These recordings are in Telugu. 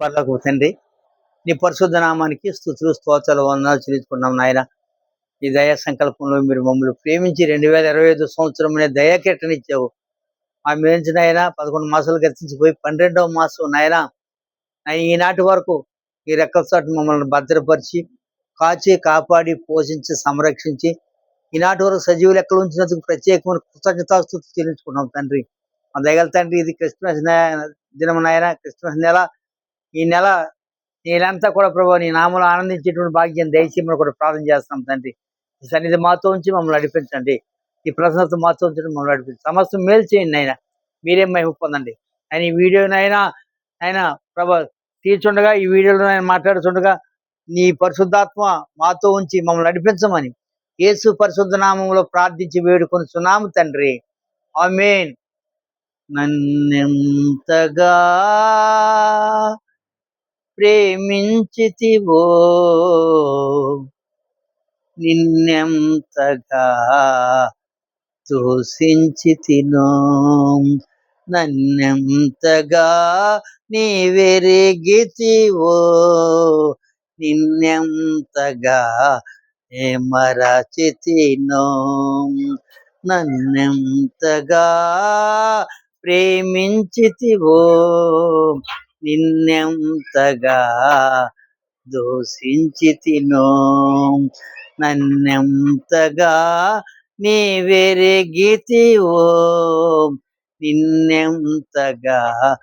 పర్లకు తండ్రి. నీ పరిశుద్ధ నామానికి స్థుతులు స్తోత్రాలు వందనాలు చెల్లించుకున్నాం నాయన. ఈ దయా సంకల్పంలో మీరు మమ్మల్ని ప్రేమించి రెండు వేల ఇరవై ఐదు సంవత్సరం అనే దయాకెట్టనిచ్చావు ఆ మేంచిన ఆయన పదకొండు మాసాలు గతించిపోయి పన్నెండవ మాసం నాయన. ఈనాటి వరకు ఈ రెక్కల చాటు మమ్మల్ని భద్రపరిచి కాచి కాపాడి పోషించి సంరక్షించి ఈనాటి వరకు సజీవులు ఎక్కడ ఉంచినందుకు ప్రత్యేకమైన కృతజ్ఞతాస్తుతి చెల్లించుకున్నాం తండ్రి. మా దయగల తండ్రి ఇది క్రిస్మస్ దినం నాయన క్రిస్మస్ నెల. ఈ నెల నేనంతా కూడా ప్రభు నీ నామలు ఆనందించేటువంటి భాగ్యం దయచేయమని కూడా ప్రార్థన చేస్తాం తండ్రి. ఈ సన్నిధి మాతో ఉంచి మమ్మల్ని నడిపించండి ఈ ప్రసన్నత మాతో ఉంచి మమ్మల్ని నడిపించండి సమస్త మేలు చేయండి ఆయన మీరేం మహిమ పొందండి. ఆయన ఈ వీడియోనైనా ఆయన ప్రభా తీర్చుండగా ఈ వీడియోలో ఆయన మాట్లాడుతుండగా నీ పరిశుద్ధాత్మ మాతో ఉంచి మమ్మల్ని నడిపించమని యేసు పరిశుద్ధ నామంలో ప్రార్థించి వేడుకొని సునాము తండ్రి. ఆమేన్. నన్నెంతగా ప్రేమించితివో. నిన్నెంతగా తోసించితినో. నన్నెంతగా నీవెరిగితివో. నిన్నెంతగా ఏ మరచితినో నన్నెంతగా ప్రేమించితివో. నిన్నెంతగా దూషించి దోషించితినో నన్నెంతగా నీ నీవెరిగితివో. నిన్నెంతగా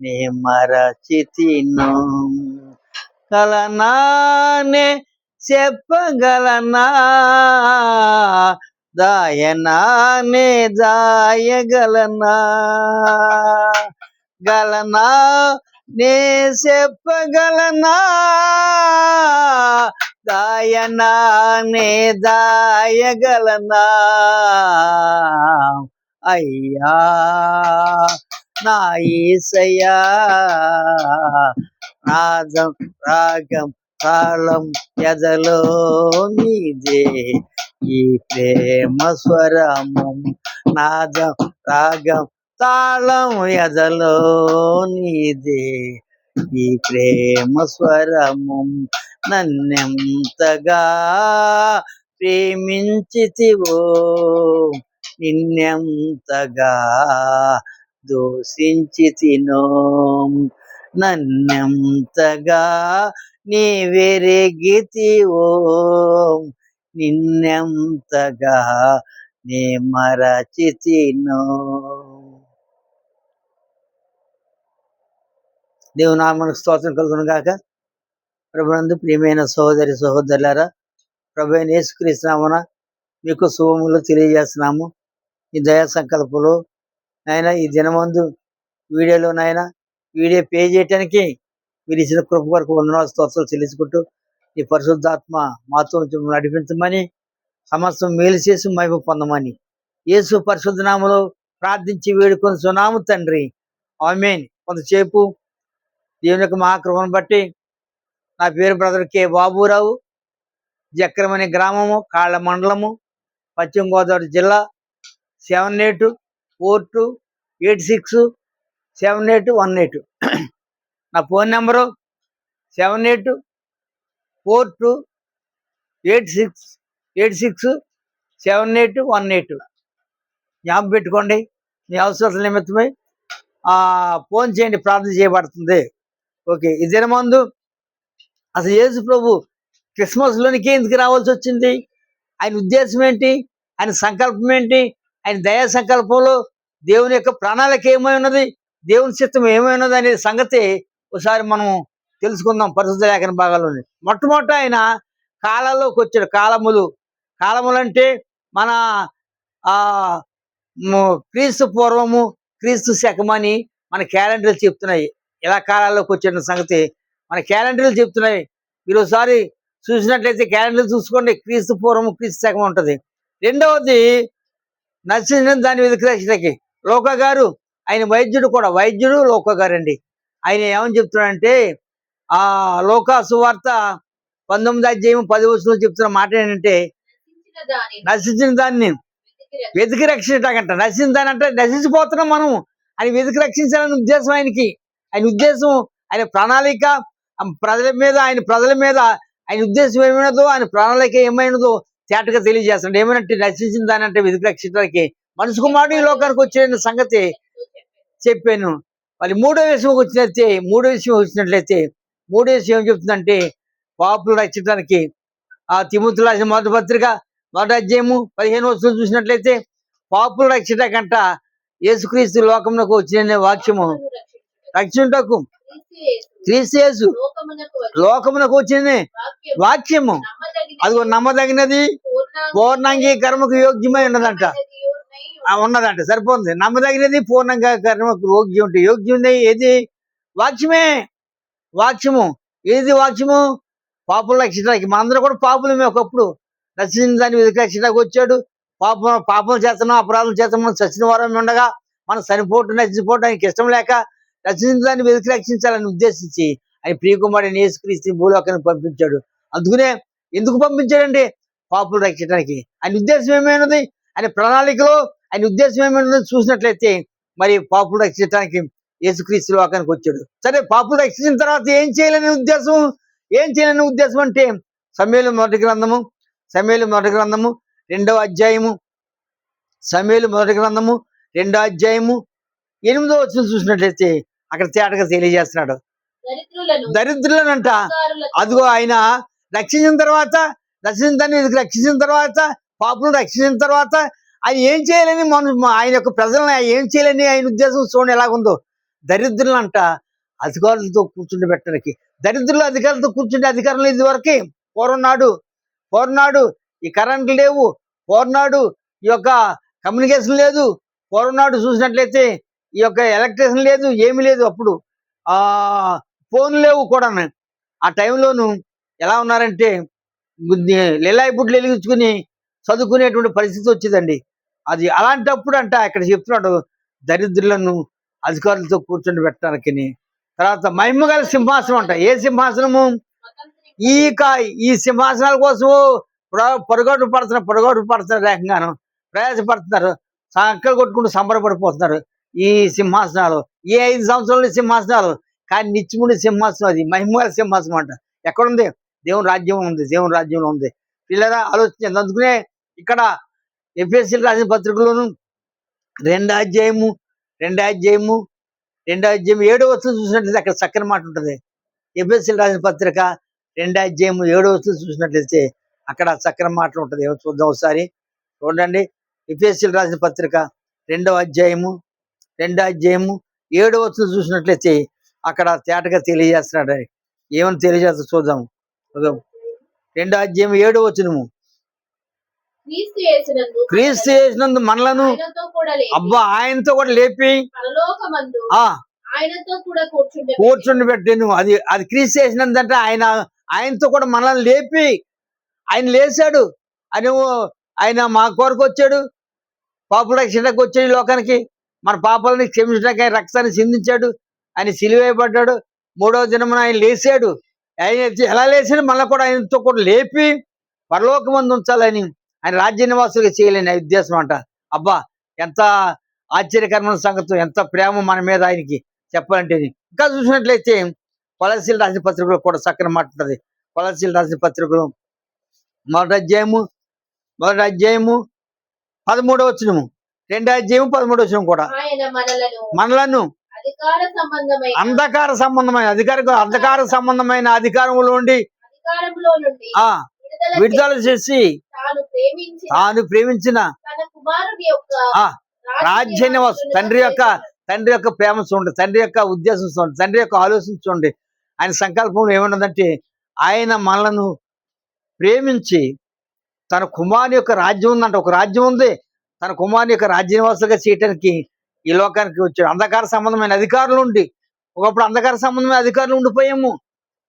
నే మరచితినో కలనానే చెప్పగలనా? దాయనానే దాయగలనా? గలనా నే చెప్పగలనా? దాయనా నే దాయగలనా? అయ్యా నా ఈసయ్యా నాదం రాగం తాళం ఎదలో నీదే. ఈ ప్రేమ స్వరము నాదం రాగం తాళం ఎదలో నీదే ఈ ప్రేమ స్వరము నన్నెంతగా ప్రేమించితివో నిన్నెంతగా దోషించితినో. నన్నెంతగా నీ నీవెరిగితివో నిన్నెంతగా నే మరచితినో. దేవుని నామనికి స్తోత్రం కలుగును గాక. ప్రభునందు ప్రియమైన సహోదరి సహోదరులారా ప్రభు నేసుకరిస్తున్నామన మీకు శుభములు తెలియజేస్తున్నాము. ఈ దయా సంకల్పంలో నాయన ఈ దినమందు వీడియోలో నాయన వీడియో పే చేయటానికి మీరు ఇచ్చిన కృప వరకు వందనాలు స్తోత్రాలు చెల్లించుకుంటూ ఈ పరిశుద్ధాత్మ మాతో నడిపించమని సమస్తం మేలు చేసి మహిమ పొందమని యేసు పరిశుద్ధనామలో ప్రార్థించి వేడుకొని సునాము తండ్రి. ఆమెన్. కొంతసేపు దేవుని యొక్క మహాకృపను బట్టి నా పేరు బ్రదర్ కె బాబురావు. జక్రమణి గ్రామము కాళ్ళ మండలము పశ్చిమ గోదావరి జిల్లా seven eight four two eight six seven eight one eight. నా phone number seven eight four two eight six eight six seven eight one eight. జ్ఞాపకం పెట్టుకోండి. మీ అవసరాల నిమిత్తమై ఫోన్ చేయండి ప్రార్థన చేయబడుతుంది. ఓకే ఈ అసలు యేసు ప్రభు క్రిస్మస్లోనికి ఎందుకు రావాల్సి వచ్చింది. ఆయన ఉద్దేశం ఏంటి? ఆయన సంకల్పం ఏంటి? ఆయన దయా సంకల్పంలో దేవుని యొక్క ప్రణాళిక ఏమై ఉన్నది? దేవుని చిత్తం ఏమై ఉన్నది అనే సంగతి ఒకసారి మనం తెలుసుకుందాం పరిశుద్ధ లేఖన భాగాల్లోని. మొట్టమొదట ఆయన కాలంలోకి వచ్చాడు. కాలములు. కాలములు అంటే మన క్రీస్తు పూర్వము క్రీస్తు శకమని మన క్యాలెండర్లు చెప్తున్నాయి. ఎలా కాలాల్లోకి వచ్చిన సంగతి మన క్యాలెండర్లు చెప్తున్నాయి. మీరు ఒకసారి చూసినట్లయితే క్యాలెండర్ చూసుకోండి. క్రీస్తు పూర్వము క్రీస్తు శకం ఉంటుంది. రెండవది నచ్చిన దాని వెతికి లోక గారు ఆయన వైద్యుడు కూడా వైద్యుడు లోక గారు అండి ఆయన ఏమని చెప్తున్నాడంటే ఆ లోక సువార్త పంతొమ్మిది అధ్యాయం పది వచనంలో చెప్తున్న మాట ఏంటంటే నశించిన దాన్ని వెతికి వెతికి రక్షించటంట నశించిన దాని అంటే నశించిపోతున్నాం మనం అని వెతికి రక్షించాలని ఉద్దేశం ఆయనకి. ఆయన ఉద్దేశం ఆయన ప్రణాళిక ఆ ప్రజల మీద ఆయన ప్రజల మీద ఆయన ఉద్దేశం ఏమైనదో ఆయన ప్రణాళిక ఏమైనదో తేటగా తెలియజేస్తున్నాడు ఏమైనట్టు రక్షించిన దాని అంటే వెతికి రక్షించడానికి మనుషు కుమారుడు ఈ లోకానికి వచ్చిన సంగతి చెప్పాను. మరి మూడో విషయం వచ్చినట్లయితే మూడో విషయం వచ్చినట్లయితే మూడో విషయం ఏం చెప్తుందంటే పాపులు రక్షించడానికి ఆ తిముతులు రాసిన మొదటి పత్రిక మొదటి అధ్యాయము పదిహేను వస్తువులు చూసినట్లయితే పాపులు రక్షించకంట యేసుక్రీస్తు లోకంలోకి వచ్చిన వాక్యము రక్షించటకు క్రీస్తు లోకమునకు వచ్చిన వాక్యము. అది నమ్మదగినది. పూర్ణాంగీకర్మకు యోగ్యమై ఉన్నదంట. ఉన్నదంట. సరిపోతుంది. నమ్మదగినది పూర్ణంగా కర్మకు యోగ్యం ఉంటే యోగ్యం ఏది? వాక్యమే. వాక్యము. ఏది వాక్యము? పాపులు రక్షించడానికి. మనందరూ కూడా పాపులమే ఒకప్పుడు. రక్షించడానికి వెతికి రక్షించడానికి వచ్చాడు. పాపం పాపం చేస్తున్నాం అపరాధం చేస్తున్నాం చచ్చిన వారం ఉండగా మనం చనిపోవటం నచ్చిపోవటం ఇష్టం లేక రక్షించడానికి వెతికి రక్షించాలని ఉద్దేశించి ఆయన ప్రియకుమారుడు నేసుక్రీస్తుని భూలోకాన్ని పంపించాడు. అందుకనే ఎందుకు పంపించాడంటే పాపులు రక్షించడానికి. ఆయన ఉద్దేశం ఏమైనది? ఆయన ప్రణాళికలో ఆయన ఉద్దేశం ఏమైనది చూసినట్లయితే మరి పాపులు రక్షించడానికి యేసుక్రీస్తు లోకానికి వచ్చాడు. సరే పాపులు రక్షించిన తర్వాత ఏం చేయాలనే ఉద్దేశం? ఏం చేయాలనే ఉద్దేశం అంటే సమేలు మొదటి గ్రంథము సమేలు మొదటి గ్రంథము రెండవ అధ్యాయము సమేలు మొదటి గ్రంథము రెండో అధ్యాయము ఎనిమిదో వచ్చిన చూసినట్లయితే అక్కడ తేటగా తెలియజేస్తున్నాడు. దరిద్రులను దరిద్రులనంట. అదిగో ఆయన రక్షించిన తర్వాత రక్షించని రక్షించిన తర్వాత పాపులను రక్షించిన తర్వాత ఆయన ఏం చేయాలని మన ఆయన యొక్క ప్రజలను ఏం చేయాలని ఆయన ఉద్దేశం చూడండి ఎలాగుందో. దరిద్రులంట అధికారులతో కూర్చుండి పెట్టడానికి. దరిద్రులు అధికారులతో కూర్చుంటే అధికారులు ఇది వరకే పూర్వం నాడు పూర్వం నాడు ఈ కరెంట్లు లేవు. పూర్వం నాడు ఈ యొక్క కమ్యూనికేషన్ లేదు. పూర్వం నాడు చూసినట్లయితే ఈ యొక్క ఎలక్ట్రిషన్ లేదు ఏమీ లేదు అప్పుడు. ఆ ఫోన్ లేవు కూడా ఆ టైంలోను ఎలా ఉన్నారంటే లీలాయి బుడ్లు వెలిగించుకుని చదువుకునేటువంటి పరిస్థితి వచ్చేదండి. అది అలాంటప్పుడు అంట ఇక్కడ చెప్తున్నాడు దరిద్రులను అధికారులతో కూర్చొని పెట్టడానికి తర్వాత మహిమగల సింహాసనం అంట. ఏ సింహాసనము? ఈ ఈ సింహాసనాల కోసం పొరగొట్టు పడుతున్నారు పొరగొట్టు పడుతున్నారు ఏకంగాను ప్రయాసపడుతున్నారు. సంకలు కొట్టుకుంటూ సంబరపడిపోతున్నారు. ఈ సింహాసనాలు ఈ ఐదు సంవత్సరాలు సింహాసనాలు? కానీ నిత్యముడి సింహాసనం అది మహిమగల సింహాసనం అంట. ఎక్కడుంది? దేవుని రాజ్యం ఉంది దేవుని రాజ్యంలో ఉంది. పిల్లరా ఆలోచించండి. అందుకనే ఇక్కడ ఎఫ్ఎస్సీ రాసిన పత్రికలోను రెండో అధ్యాయము రెండో అధ్యాయము రెండో అధ్యాయం ఏడో వస్తువు చూసినట్లయితే అక్కడ చక్కని మాట ఉంటుంది. ఎఫ్ఎస్సీ రాసిన పత్రిక రెండో అధ్యాయము ఏడో వస్తువు చూసినట్లయితే అక్కడ చక్కని మాటలు ఉంటుంది. ఏమో చూద్దాం ఒకసారి. చూడండి. ఎఫ్ఎస్సీ రాసిన పత్రిక రెండవ అధ్యాయము రెండో అధ్యాయము ఏడో వస్తువు చూసినట్లయితే అక్కడ తేటగా తెలియజేస్తున్నాడు. ఏమని తెలియజేస్తా చూద్దాం. రెండో అధ్యాయం ఏడో వచ్చినము క్రీస్తు చేసినందు మనలను అబ్బా ఆయనతో కూడా లేపి కూర్చుండే పెట్టాను. అది అది క్రీస్తు చేసినందంటే ఆయన ఆయనతో కూడా మనల్ని లేపి ఆయన లేచాడు ఆయన ఆయన మా కొరకు వచ్చాడు. పాపుల రక్షణకు వచ్చాడు లోకానికి. మన పాపాలని క్షమించడానికి ఆయన రక్తాన్ని చిందించాడు. ఆయన సిలివేయబడ్డాడు మూడవ దినమున ఆయన లేచాడు. ఆయన ఎలా లేచాడు? మళ్ళీ కూడా ఆయనతో కూడా లేపి పరలోకమందు ఉంచాలని ఆయన రాజ్య నివాసులుగా చేయలేని ఉద్దేశం అంట. అబ్బా ఎంత ఆశ్చర్యకరమైన సంగతి ఎంత ప్రేమ మన మీద ఆయనకి చెప్పాలంటే. ఇంకా చూసినట్లయితే కొలసీలు రాసిన పత్రికలో కూడా చక్కని మాట్లాడుతుంది కొలసీలు రాసిన పత్రికలు మొదటి అధ్యాయము మొదటి అధ్యాయము పదమూడవ వచనము. రెండో అధ్యాయము పదమూడవ వచనం కూడా. మనలను అధికార సంబంధమైన అంధకార అధికార సంబంధమైన అధికారంలో ఉండి విడుదల చేసి తాను ప్రేమించిన రాజ్య నివాసం తండ్రి యొక్క తండ్రి యొక్క ప్రేమ చూడండి తండ్రి యొక్క ఉద్దేశం చూడండి తండ్రి యొక్క ఆలోచన చూడండి. ఆయన సంకల్పంలో ఏమన్నదంటే ఆయన మనలను ప్రేమించి తన కుమారుని యొక్క రాజ్యం ఉందంట ఒక రాజ్యం ఉంది. తన కుమారుని యొక్క రాజ్యనివాసులుగా చేయటానికి ఈ లోకానికి వచ్చాడు. అంధకార సంబంధమైన అధికారులు ఉండి ఒకప్పుడు అంధకార సంబంధమైన అధికారులు ఉండిపోయాము.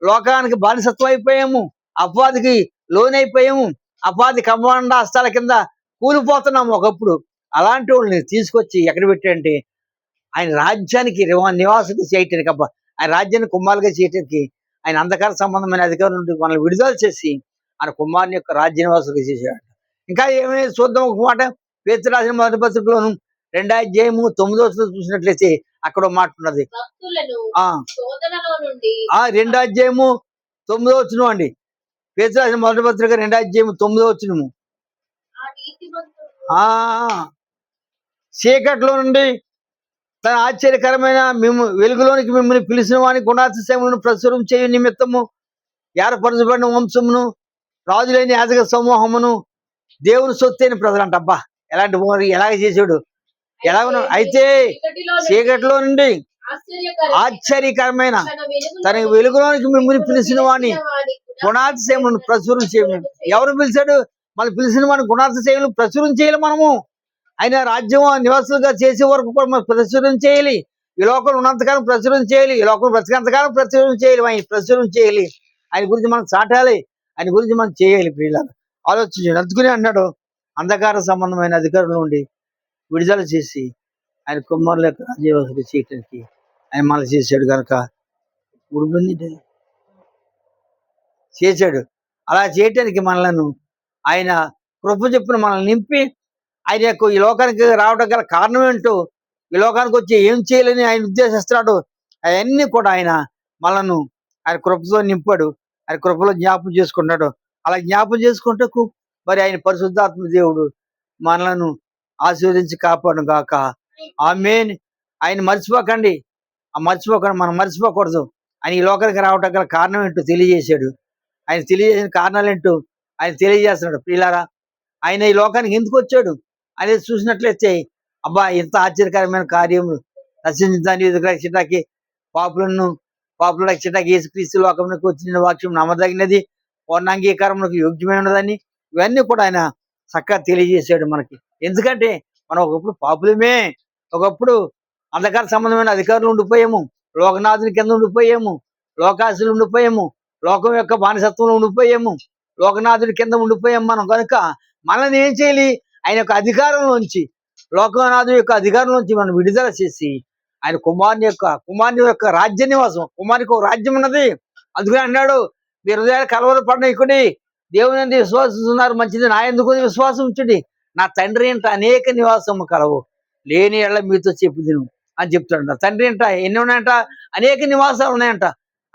లోకానికి బానిసత్వం అయిపోయాము. అపవాదికి లోనైపోయాము. అపవాది కమాండ హస్తాల కింద కూలిపోతున్నాము ఒకప్పుడు. అలాంటి వాళ్ళని తీసుకొచ్చి ఎక్కడ పెట్టాడంటే ఆయన రాజ్యానికి రివా- చేయటానికి అబ్బా ఆయన రాజ్యాన్ని కుమ్మాలుగా చేయటానికి ఆయన అంధకార సంబంధమైన అధికారుల నుండి మనల్ని విడుదల చేసి ఆయన కుమారుని యొక్క రాజ్య నివాసులుగా చేశాడు ఇంకా ఏమైనా చూద్దాం ఒక మాట. పేరు రాసిన మొదటి పత్రికలోను రెండో అధ్యాయము తొమ్మిదో చూసినట్లయితే అక్కడ మాట ఆ. రెండో అధ్యాయము తొమ్మిదో వచ్చిన అండి. పేతురాసిన మొదటి పత్రిక రెండో అధ్యాయము తొమ్మిదో వచ్చినము చీకట్లో నుండి తన ఆశ్చర్యకరమైన మేము వెలుగులోనికి మిమ్మల్ని పిలిచిన వాని గుణాతిశయములను ప్రచురం చేయు నిమిత్తము ఏర్పరచబడిన వంశమును రాజులేని యాజక సమూహమును దేవుని సొత్తైన ప్రజలంట. అబ్బా! ఎలాంటి ఊరు ఎలాగ చేసాడు? ఎలాగను అయితే చీకటిలో నుండి ఆశ్చర్యకరమైన తన వెలుగులో మిమ్మల్ని పిలిచిన వాని వాని గుణాతిశయములను ప్రచురం చేయము ఎవరు పిలిచాడు? మనం పిలిచిన మన గుణాతిశయములు ప్రచురం చేయాలి మనము. ఆయన రాజ్యం నివాసులుగా చేసే వరకు కూడా మనం ప్రచురం చేయాలి. ఈ లోకం ఉన్నంతకాలం ప్రచురం చేయాలి. ఈ లోకం బ్రతికంతకాలం ప్రచురం చేయాలి. ఆయన ప్రచురం చేయాలి. ఆయన గురించి మనం చాటాలి. ఆయన గురించి మనం చేయాలి ప్రియులారా. ఆలోచించండి. అందుకునే అన్నాడు అంధకార సంబంధమైన అధికారుల నుండి విడుదల చేసి ఆయన కుమారుల యొక్క రాజ్యవాసులు చేయటానికి ఆయన మళ్ళీ చేశాడు కనుక ఉడిపోయింది చేశాడు. అలా చేయటానికి మనలను ఆయన కృప చెప్పిన మనల్ని నింపి ఆయన యొక్క ఈ లోకానికి రావడం గల కారణం ఏంటో ఈ లోకానికి వచ్చి ఏం చేయాలని ఆయన ఉద్దేశిస్తున్నాడు అవన్నీ కూడా ఆయన మనను ఆయన కృపతో నింపాడు. ఆయన కృపలో జ్ఞాపం చేసుకుంటాడు అలా జ్ఞాపం చేసుకుంటూ మరి ఆయన పరిశుద్ధాత్మ దేవుడు మనలను ఆశీర్వదించి కాపాడు గాక. ఆమెన్. ఆయన మర్చిపోకండి. ఆ మర్చిపోకండి మనం మర్చిపోకూడదు. ఆయన ఈ లోకానికి రావటం గల కారణం ఏంటో తెలియజేశాడు. ఆయన తెలియజేసిన కారణాలు ఏంటో ఆయన తెలియజేస్తున్నాడు. పిల్లారా ఆయన ఈ లోకానికి ఎందుకు వచ్చాడు? అనేది చూసినట్లయితే అబ్బా ఇంత ఆశ్చర్యకరమైన కార్యము రచించడానికి రక్షించడానికి పాపులను పాపులు రక్షించడానికి యేసుక్రీస్తు లోకంలోకి వచ్చిన వాక్యం నమ్మదగినది పూర్ణాంగీకారములకు యోగ్యమైనదని ఇవన్నీ కూడా ఆయన చక్కగా తెలియజేశాడు మనకి. ఎందుకంటే మనం ఒకప్పుడు పాపులమే ఒకప్పుడు అంధకార సంబంధమైన అధికారులు ఉండిపోయాము లోకనాథుని కింద ఉండిపోయాము లోకాసులు ఉండిపోయాము లోకం యొక్క బానిసత్వంలో ఉండిపోయాము లోకనాథుడి కింద ఉండిపోయాము మనం కనుక మనల్ని ఏం చేయాలి? ఆయన యొక్క అధికారంలోంచి లోకనాథు యొక్క అధికారంలోంచి మనం విడుదల చేసి ఆయన కుమారుని యొక్క కుమారుని యొక్క రాజ్య నివాసం కుమారునికి ఒక రాజ్యం ఉన్నది. అందుకని అన్నాడు మీ హృదయాలు కలవర పడినకుడి దేవుని యందు విశ్వాసిస్తున్నారు మంచిది. నా ఎందుకు విశ్వాసం ఉంచండి? నా తండ్రి ఏంట అనేక నివాసము కలవు. లేని ఎళ్ళ మీతో చెప్పుదును అని చెప్తాడంట. నా తండ్రి ఏంట ఎన్ని ఉన్నాయంట? అనేక నివాసాలు ఉన్నాయంట.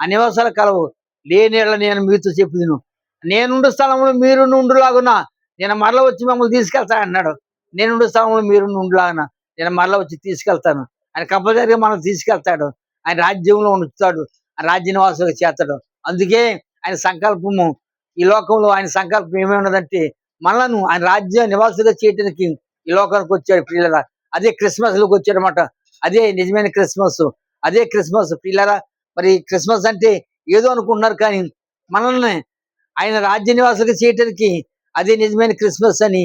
ఆ నివాసాలు కలవు. లేని ఎళ్ళ నేను మీతో చెప్పుదును నేనుండు స్థలంలో మీరు ఉండులాగున్నా నేను మరల వచ్చి మమ్మల్ని తీసుకెళ్తా అన్నాడు. నేనుండు స్థలంలో మీరు ఉండులాగున్నా నేను మరల వచ్చి తీసుకెళ్తాను. ఆయన కంపల్సరిగా మనం తీసుకెళ్తాడు. ఆయన రాజ్యంలో ఉంచుతాడు. ఆ రాజ్య నివాసులుగా చేస్తాడు. అందుకే ఆయన సంకల్పము ఈ లోకంలో ఆయన సంకల్పం ఏమై ఉన్నదంటే మనలను ఆయన రాజ్య నివాసులుగా చేయటానికి ఈ లోకానికి వచ్చాడు పిల్లల అదే క్రిస్మస్లోకి వచ్చాడు అదే నిజమైన క్రిస్మస్. అదే క్రిస్మస్ పిల్లరా మరి క్రిస్మస్ అంటే ఏదో అనుకుంటున్నారు కానీ మనల్ని ఆయన రాజ్య నివాసులుగా చేయటానికి అదే నిజమైన క్రిస్మస్ అని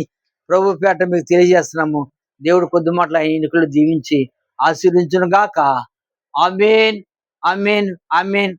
ప్రభు పేట మీకు తెలియజేస్తున్నాము. దేవుడు కొద్ది మాటలు ఆయన ఎన్నికలు దీవించి ఆశీర్వించునుగాక ఆమెన్. ఆమెన్. ఆమెన్.